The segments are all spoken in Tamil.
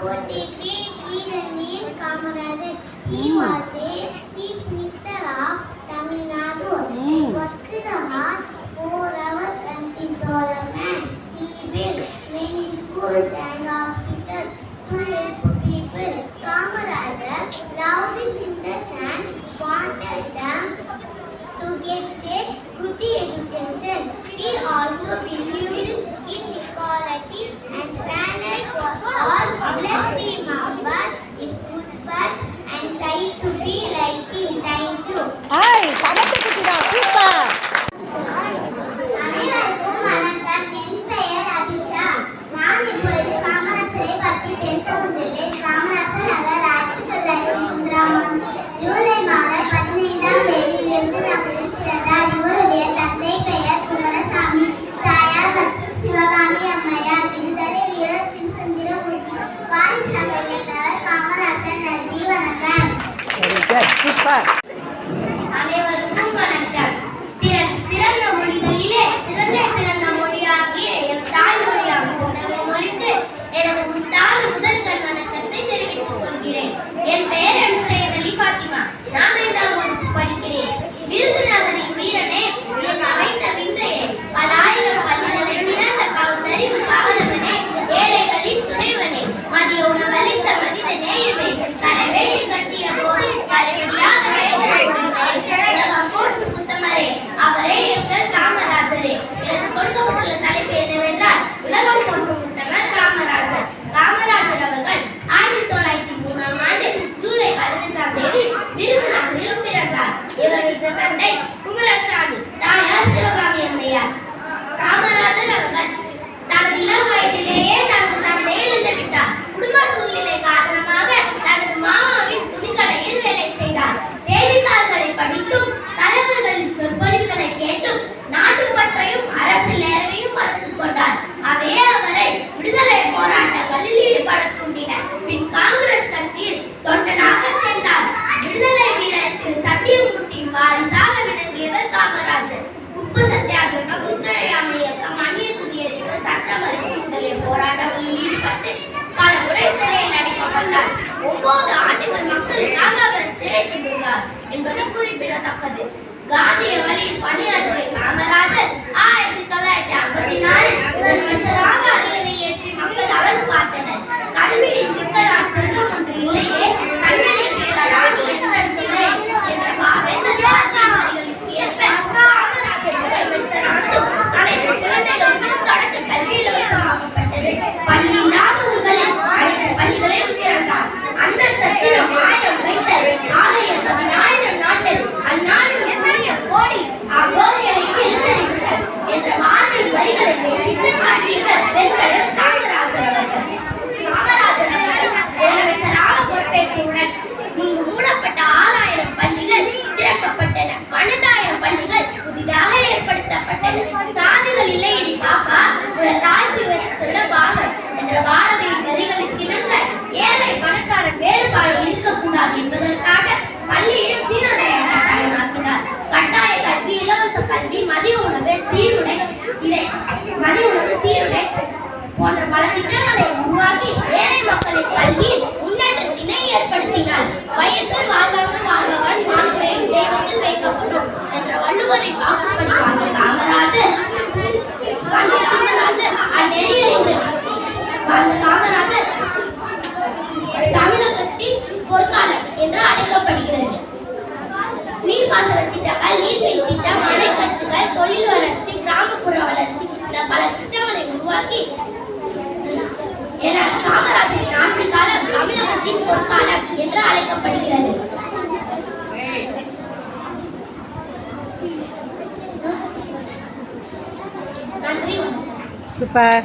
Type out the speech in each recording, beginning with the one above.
43 Kiranil Kamarajan. He was a chief minister of Tamil Nadu. He worked hard for our country's development. He built many schools and hospitals to help people. Kamarajan loved his citizens and wanted them to get a good education. He also believed in equality and fairness அனைவருக்கும் வணக்கம். சிறந்த மொழிகளிலே சிறந்த பிறந்த மொழியாகிய எம் தாய்மொழியாகும். எனது பின் காங்கிரஸ் கட்சியில் தொண்டனாக சேர்ந்தார். விடுதலை வீரர் திரு சத்தியமூர்த்தியின் வாரிசாக விளங்கியவர் காமராஜர். உப்பு சத்தியாகிரகம் முத்துழையாமை இயக்கம் அந்நிய குடியேறிப்பு சட்ட மறுப்பு முதலிய போராட்டங்களில் ஈடுபட்டு பல முறை சிறையில் அடைக்கப்பட்டார் ஒன்பது ஆண்டுகள் மக்களுக்காக அவர் சிறை சென்றுள்ளார் என்பது குறிப்பிடத்தக்கது. காந்திய வழியில் பணியாற்றிய காமராஜர் ஆயிரத்தி தொள்ளாயிரத்தி ஐம்பத்தி நாலில் முதலமைச்சராக நீர்ப்பாசன திட்டங்கள் நீர்மின் திட்டம் அணைக்கட்டுகள் தொழில் வளர்ச்சி கிராமப்புற வளர்ச்சி என பல திட்டங்களை உருவாக்கி என காமராஜரின் ஆட்சி காலம் தமிழகத்தின் பொற்காலம் என்று அழைக்கப்படுகிறது. நன்றி. சூப்பர்.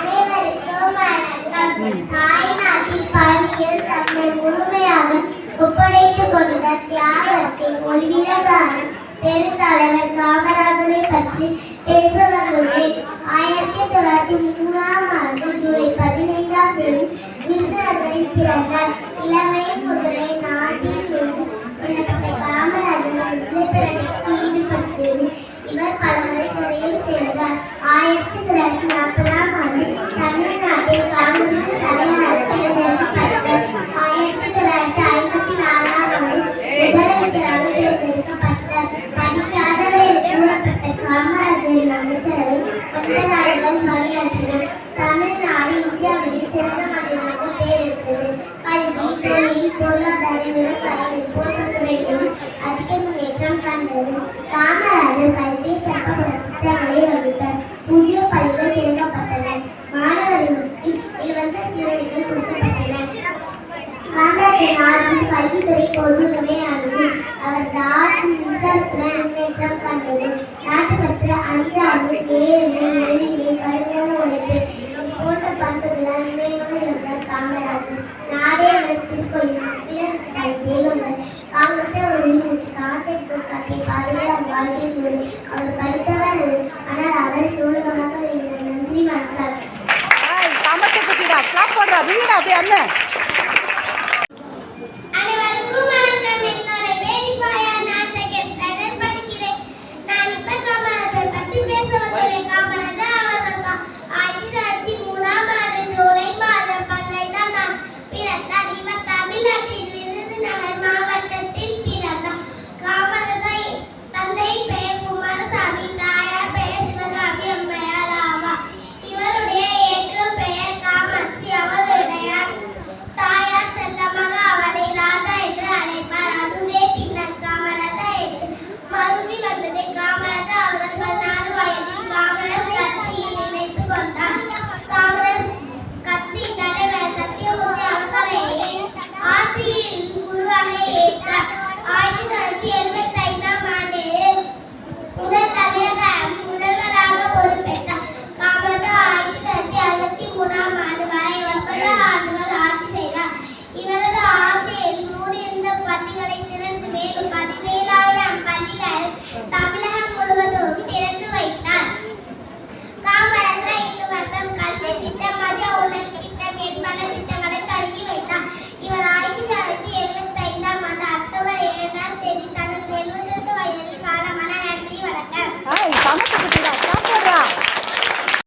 அனைவருக்கும் வணக்கம். தாய்நாட்டின் பணியில் தம்மை முழுமையாக ஒப்படைத்துக் கொண்ட தியாகத்தின் ஒரு பெருந்தலைவர் காமராஜரை பற்றி பேச வந்துள்ளேன் ஆயிரத்தி தொள்ளாயிரத்தி மூணாம் ஆண்டு ஜூலை பதினைந்தாம் தேதி விருதுநகரில் பிறந்தார் இளமையின் முதலை நாட்டில் கொல்லப்பட்ட காமராஜர் விடுதலைக்கு ஈடுபட்டது இவர் பலமுறை சிறையில் சேர்ந்தார். ஆயிரத்தி தொள்ளாயிரத்தி நாற்பதாம் காமராஜர் கல்வித்துறை பொதுவுமே அவரது ஆட்சி மின்சாரத்துல முன்னேற்றம் கண்டது. நாட்டுப்பற்று அஞ்சாமை நேர்மை எளிமை கடுமையான உழைப்பு போன்ற பண்புகள் உண்மையோடு இருந்தார் காமராஜர் நாடே அவர் திருக்கோயில் பிறர் தெய்வங்கள் காங்கிரஸை ஒரு உயிர்மூச்சு காட்டை காட்டை பாதுகாப்பு வாழ்க்கை முறை அவர் படித்தவர் ஆனால் அவர் நூலகமாக இருந்த நன்றி வணக்கம். போடுறா வீடா அப்படியே அண்ணன்